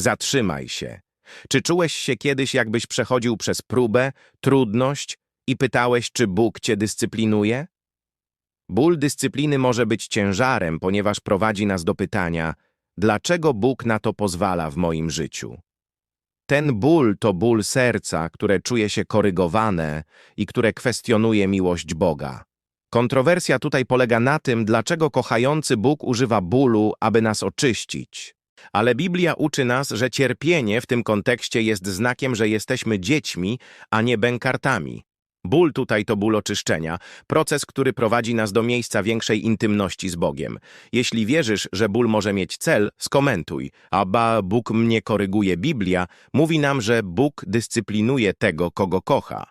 Zatrzymaj się. Czy czułeś się kiedyś, jakbyś przechodził przez próbę, trudność i pytałeś, czy Bóg cię dyscyplinuje? Ból dyscypliny może być ciężarem, ponieważ prowadzi nas do pytania, dlaczego Bóg na to pozwala w moim życiu? Ten ból to ból serca, które czuje się korygowane i które kwestionuje miłość Boga. Kontrowersja tutaj polega na tym, dlaczego kochający Bóg używa bólu, aby nas oczyścić. Ale Biblia uczy nas, że cierpienie w tym kontekście jest znakiem, że jesteśmy dziećmi, a nie bękartami. Ból tutaj to ból oczyszczenia, proces, który prowadzi nas do miejsca większej intymności z Bogiem. Jeśli wierzysz, że ból może mieć cel, skomentuj. A ba, Bóg mnie koryguje Biblia, mówi nam, że Bóg dyscyplinuje tego, kogo kocha.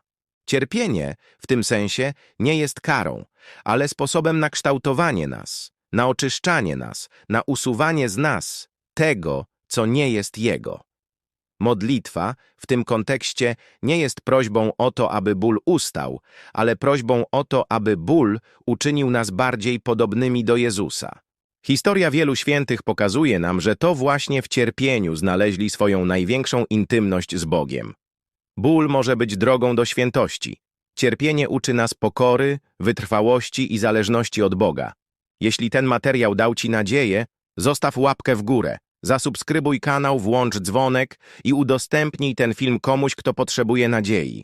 Cierpienie, w tym sensie, nie jest karą, ale sposobem na kształtowanie nas, na oczyszczanie nas, na usuwanie z nas tego, co nie jest Jego. Modlitwa w tym kontekście nie jest prośbą o to, aby ból ustał, ale prośbą o to, aby ból uczynił nas bardziej podobnymi do Jezusa. Historia wielu świętych pokazuje nam, że to właśnie w cierpieniu znaleźli swoją największą intymność z Bogiem. Ból może być drogą do świętości. Cierpienie uczy nas pokory, wytrwałości i zależności od Boga. Jeśli ten materiał dał Ci nadzieję, zostaw łapkę w górę, zasubskrybuj kanał, włącz dzwonek i udostępnij ten film komuś, kto potrzebuje nadziei.